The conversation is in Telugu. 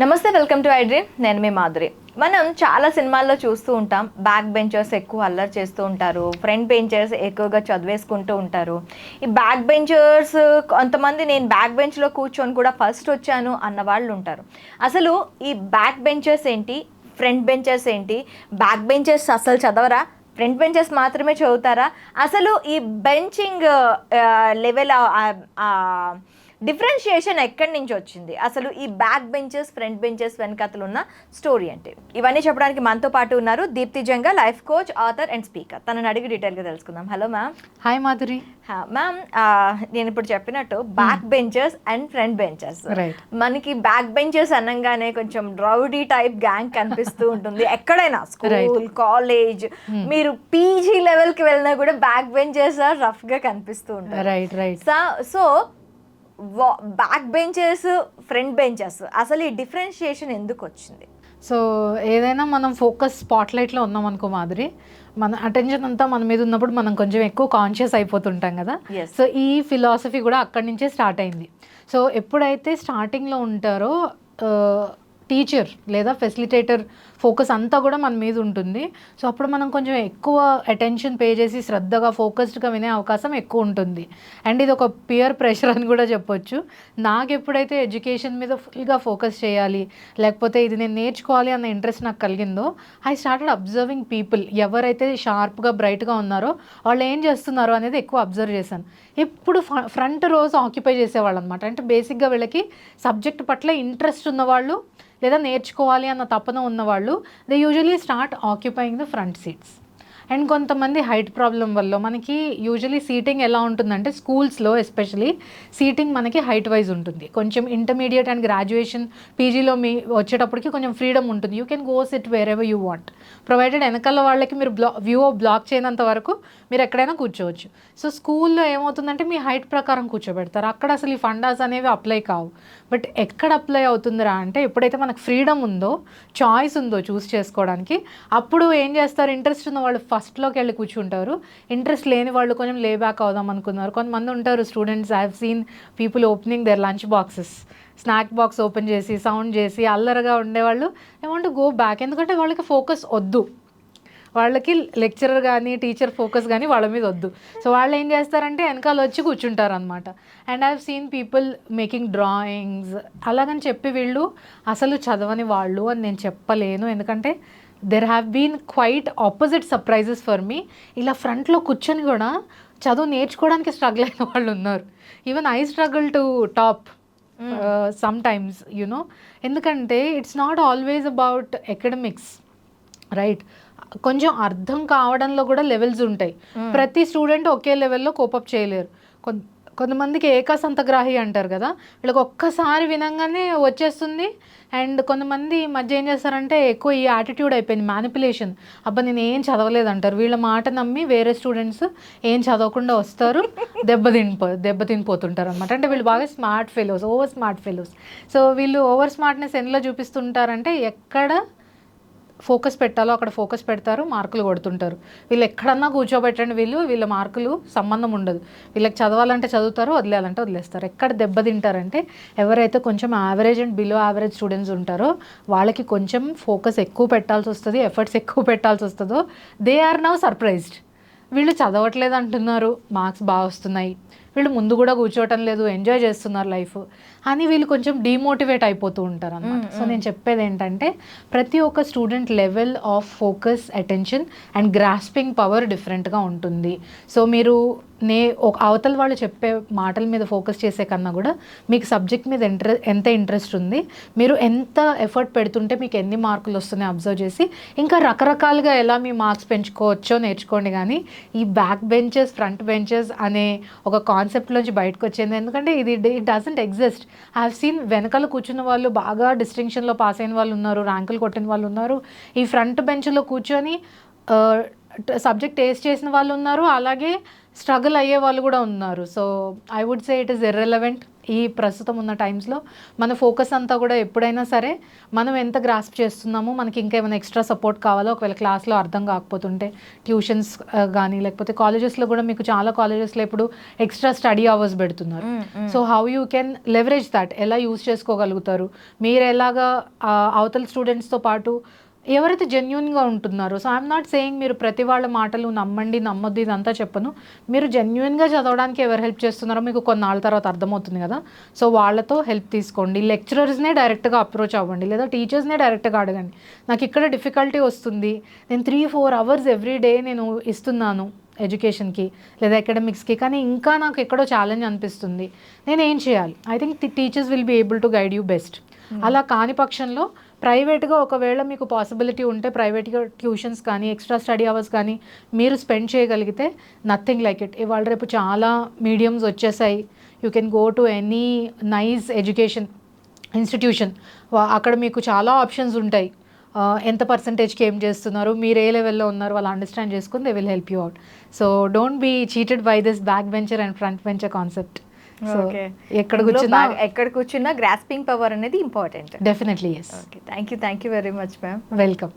నమస్తే వెల్కమ్ టు ఐడ్రీమ్ నేను మీ మాధురి. మనం చాలా సినిమాల్లో చూస్తూ ఉంటాం. బ్యాక్ బెంచర్స్ ఎక్కువ అల్లరి చేస్తూ ఉంటారు. ఫ్రంట్ బెంచర్స్ ఎక్కువగా చదివేసుకుంటూ ఉంటారు. ఈ బ్యాక్ బెంచర్స్ కొంతమంది నేను బ్యాక్ బెంచ్లో కూర్చొని కూడా ఫస్ట్ వచ్చాను అన్న వాళ్ళు ఉంటారు. అసలు ఈ బ్యాక్ బెంచర్స్ ఏంటి? ఫ్రంట్ బెంచర్స్ ఏంటి? బ్యాక్ బెంచర్స్ అసలు చదవరా? ఫ్రంట్ బెంచెస్ మాత్రమే చదువుతారా? అసలు ఈ బెంచింగ్ లెవెల్ డిఫరెన్షియేషన్ ఎక్కడి నుంచి వచ్చింది? అసలు ఈ బ్యాక్ బెంచెస్ ఫ్రంట్ బెంచెస్ వెనకతలు ఉన్న స్టోరీ అంటే? ఇవన్నీ చెప్పడానికి మనతో పాటు ఉన్నారు Deepthi Janga life coach author and speaker. తనని అడిగి డీటెయిల్గా తెలుసుకుందాం. Hello ma'am. Hi Madhuri. Ma'am నేను ఇప్పుడు చెప్పినట్టు back benches and front benches. మనకి బ్యాక్ బెంచెస్ అనగానే కొంచెం రౌడీ టైప్ గ్యాంగ్ కనిపిస్తూ ఉంటుంది. ఎక్కడైనా స్కూల్ కాలేజ్ మీరు పీజీ లెవెల్కి వెళ్ళినా కూడా బ్యాక్ బెంచెస్ రఫ్గా కనిపిస్తూ ఉంటారు so back benches front benches అసలు ఈ డిఫరెన్షియేషన్ ఎందుకు వచ్చింది? సో ఏదైనా మనం ఫోకస్ స్పాట్లైట్లో ఉన్నాం అనుకో మాధురి మన అటెన్షన్ అంతా మన మీద ఉన్నప్పుడు మనం కొంచెం ఎక్కువ కాన్షియస్ అయిపోతుంటాం కదా. సో ఈ ఫిలాసఫీ కూడా అక్కడి నుంచే స్టార్ట్ అయింది. సో ఎప్పుడైతే స్టార్టింగ్లో ఉంటారో టీచర్ లేదా ఫెసిలిటేటర్ ఫోకస్ అంతా కూడా మన మీద ఉంటుంది. సో అప్పుడు మనం కొంచెం ఎక్కువ అటెన్షన్ పే చేసి శ్రద్ధగా ఫోకస్డ్గా వినే అవకాశం ఎక్కువ ఉంటుంది. అండ్ ఇది ఒక పియర్ ప్రెషర్ అని కూడా చెప్పొచ్చు. నాకు ఎప్పుడైతే ఎడ్యుకేషన్ మీద ఫుల్గా ఫోకస్ చేయాలి లేకపోతే ఇది నేను నేర్చుకోవాలి అన్న ఇంట్రెస్ట్ నాకు కలిగిందో ఐ స్టార్టెడ్ అబ్జర్వింగ్ పీపుల్. ఎవరైతే షార్ప్గా బ్రైట్గా ఉన్నారో వాళ్ళు ఏం చేస్తున్నారో అనేది ఎక్కువ అబ్జర్వ్ చేశాను. ఎప్పుడు ఫ్రంట్ రోజు ఆక్యుపై చేసేవాళ్ళు అనమాట అంటే బేసిక్గా వీళ్ళకి సబ్జెక్ట్ పట్ల ఇంట్రెస్ట్ ఉన్నవాళ్ళు లేదా నేర్చుకోవాలి అన్న తపన ఉన్నవాళ్ళు they usually start occupying the front seats and కొంతమంది హైట్ ప్రాబ్లం వల్ల మనకి యూజువలీ సీటింగ్ ఎలా ఉంటుందంటే స్కూల్స్లో ఎస్పెషలీ సీటింగ్ మనకి హైట్ వైజ్ ఉంటుంది. కొంచెం ఇంటర్మీడియట్ అండ్ గ్రాడ్యుయేషన్ పీజీలో మీ వచ్చేటప్పటికి కొంచెం ఫ్రీడమ్ ఉంటుంది. You can go sit wherever you want. Provided వెనకాల వాళ్ళకి మీరు బ్లా వ్యూ బ్లాక్ చేయనంత వరకు మీరు ఎక్కడైనా కూర్చోవచ్చు. సో స్కూల్లో ఏమవుతుందంటే మీ హైట్ ప్రకారం కూర్చోబెడతారు. అక్కడ అసలు ఈ ఫండాస్ అనేవి అప్లై కావు. బట్ ఎక్కడ అప్లై అవుతుందిరా అంటే ఎప్పుడైతే మనకు ఫ్రీడమ్ ఉందో చాయిస్ ఉందో చూస్ చేసుకోవడానికి అప్పుడు ఏం చేస్తారు? ఇంట్రెస్ట్ ఉన్న వాళ్ళు ఫస్ట్లోకి వెళ్ళి కూర్చుంటారు. ఇంట్రెస్ట్ లేని వాళ్ళు కొంచెం లేబ్యాక్ అవుదాం అనుకున్నారు. కొంతమంది ఉంటారు students I have seen people opening their lunch boxes snack box open చేసి సౌండ్ చేసి అల్లరగా ఉండేవాళ్ళు. ఏమంటే గో బ్యాక్ ఎందుకంటే వాళ్ళకి ఫోకస్ వద్దు. వాళ్ళకి లెక్చరర్ కానీ టీచర్ ఫోకస్ కానీ వాళ్ళ మీద వద్దు. సో వాళ్ళు ఏం చేస్తారంటే వెనకాల వచ్చి కూర్చుంటారు అనమాట and I seen people making drawings అలాగని చెప్పి వీళ్ళు అసలు చదవని వాళ్ళు అని నేను చెప్పలేను. ఎందుకంటే there have been quite opposite surprises for me ఇలా ఫ్రంట్లో కూర్చొని కూడా చదువు నేర్చుకోవడానికి స్ట్రగుల్ అయిన వాళ్ళు ఉన్నారు. Even I struggle to top sometimes you know ఎందుకంటే it's not always about academics right కొంచెం అర్థం కావడంలో కూడా లెవెల్స్ ఉంటాయి. ప్రతి స్టూడెంట్ ఒకే లెవెల్లో కోపప్ చేయలేరు. కొంతమందికి ఏకాసంతగ్రాహి అంటారు కదా వీళ్ళకి ఒక్కసారి వినంగానే వచ్చేస్తుంది. అండ్ కొంతమంది మధ్య ఏం చేస్తారంటే ఎక్కువ ఈ యాటిట్యూడ్ అయిపోయింది మ్యానిపులేషన్ అబ్బా నేను ఏం చదవలేదు అంటారు. వీళ్ళ మాట నమ్మి వేరే స్టూడెంట్స్ ఏం చదవకుండా వస్తారు దెబ్బతినిపో దెబ్బతినిపోతుంటారు అనమాట అంటే వీళ్ళు బాగా smart fellows over smart fellows so వీళ్ళు ఓవర్ స్మార్ట్నెస్ ఎందులో చూపిస్తుంటారంటే ఎక్కడ ఫోకస్ పెట్టాలో అక్కడ ఫోకస్ పెడతారు మార్కులు కొడుతుంటారు. వీళ్ళు ఎక్కడన్నా కూర్చోబెట్టండి వీళ్ళు వీళ్ళ మార్కులు సంబంధం ఉండదు. వీళ్ళకి చదవాలంటే చదువుతారు వదిలేయాలంటే వదిలేస్తారు. ఎక్కడ దెబ్బతింటారంటే ఎవరైతే కొంచెం average and below average students ఉంటారో వాళ్ళకి కొంచెం ఫోకస్ ఎక్కువ పెట్టాల్సి వస్తుంది ఎఫర్ట్స్ ఎక్కువ పెట్టాల్సి వస్తుందో దే ఆర్ నవ్ సర్ప్రైజ్డ్ వీళ్ళు చదవట్లేదు అంటున్నారు మార్క్స్ బాగా వస్తున్నాయి. వీళ్ళు ముందు కూడా కూర్చోవటం లేదు ఎంజాయ్ చేస్తున్నారు లైఫ్ అని వీళ్ళు కొంచెం డిమోటివేట్ అయిపోతూ ఉంటారు అనమాట సో నేను చెప్పేది ఏంటంటే ప్రతి ఒక్క student level of focus attention and grasping power డిఫరెంట్గా ఉంటుంది. సో మీరు నే ఒక అవతల వాళ్ళు చెప్పే మాటల మీద ఫోకస్ చేసే కన్నా కూడా మీకు సబ్జెక్ట్ మీద ఇంట్రె ఎంత ఇంట్రెస్ట్ ఉంది మీరు ఎంత ఎఫర్ట్ పెడుతుంటే మీకు ఎన్ని మార్కులు వస్తున్నాయి అబ్జర్వ్ చేసి ఇంకా రకరకాలుగా ఎలా మీ మార్క్స్ పెంచుకోవచ్చో నేర్చుకోండి. కానీ ఈ బ్యాక్ బెంచెస్ ఫ్రంట్ బెంచెస్ అనే ఒక కాన్సెప్ట్లోంచి బయటకు వచ్చింది ఎందుకంటే ఇది it doesn't exist I have seen వెనకాల కూర్చున్న వాళ్ళు బాగా డిస్టింక్షన్లో పాస్ అయిన వాళ్ళు ఉన్నారు ర్యాంకులు కొట్టిన వాళ్ళు ఉన్నారు. ఈ ఫ్రంట్ బెంచ్లో కూర్చొని సబ్జెక్ట్ టేస్ట్ చేసిన వాళ్ళు ఉన్నారు అలాగే స్ట్రగుల్ అయ్యే వాళ్ళు కూడా ఉన్నారు. So I would say it is irrelevant ఈ ప్రస్తుతం ఉన్న టైమ్స్లో మన ఫోకస్ అంతా కూడా ఎప్పుడైనా సరే మనం ఎంత గ్రాస్ప్ చేస్తున్నామో మనకి ఇంకా ఏమైనా ఎక్స్ట్రా సపోర్ట్ కావాలో ఒకవేళ క్లాస్లో అర్థం కాకపోతుంటే ట్యూషన్స్ కానీ లేకపోతే కాలేజెస్లో కూడా మీకు చాలా కాలేజెస్లో ఇప్పుడు ఎక్స్ట్రా స్టడీ అవర్స్ పెడుతున్నారు. So how you can leverage that ఎలా యూస్ చేసుకోగలుగుతారు? మీరు ఎలాగా అవతల స్టూడెంట్స్తో పాటు ఎవరైతే జెన్యున్గా ఉంటున్నారో సో ఐఎమ్ నాట్ సేయింగ్ మీరు ప్రతి వాళ్ళ మాటలు నమ్మండి నమ్మొద్దు ఇదంతా చెప్పను. మీరు జెన్యున్గా చదవడానికి ఎవరు హెల్ప్ చేస్తున్నారో మీకు కొన్నాళ్ళ తర్వాత అర్థమవుతుంది కదా. సో వాళ్ళతో హెల్ప్ తీసుకోండి. లెక్చరర్స్నే డైరెక్ట్గా అప్రోచ్ అవ్వండి. లేదా టీచర్స్నే డైరెక్ట్గా అడగండి. నాకు ఇక్కడ డిఫికల్టీ వస్తుంది. నేను three four hours every day నేను ఇస్తున్నాను ఎడ్యుకేషన్కి లేదా అకాడమిక్స్కి కానీ ఇంకా నాకు ఎక్కడో ఛాలెంజ్ అనిపిస్తుంది. నేను ఏం చేయాలి I think teachers will be able to guide you best Hmm. అలా కాని పక్షంలో ప్రైవేట్గా ఒకవేళ మీకు పాసిబిలిటీ ఉంటే ప్రైవేట్గా ట్యూషన్స్ కానీ ఎక్స్ట్రా స్టడీ అవర్స్ కానీ మీరు స్పెండ్ చేయగలిగితే నథింగ్ లైక్ ఇట్. ఇవాళ రేపు చాలా మీడియమ్స్ వచ్చేసాయి. You can go to any nice education institution. అక్కడ మీకు చాలా ఆప్షన్స్ ఉంటాయి. ఎంత పర్సంటేజ్కి ఏం చేస్తున్నారు మీరు ఏ లెవెల్లో ఉన్నారు వాళ్ళు అండర్స్టాండ్ చేసుకుని they will help you out. So don't be cheated by this back venture and front venture concept. So ఎక్కడ కూర్చున్నా ఎక్కడ కూర్చున్నా గ్రాస్పింగ్ పవర్ అనేది important definitely yes okay thank you thank you very much ma'am welcome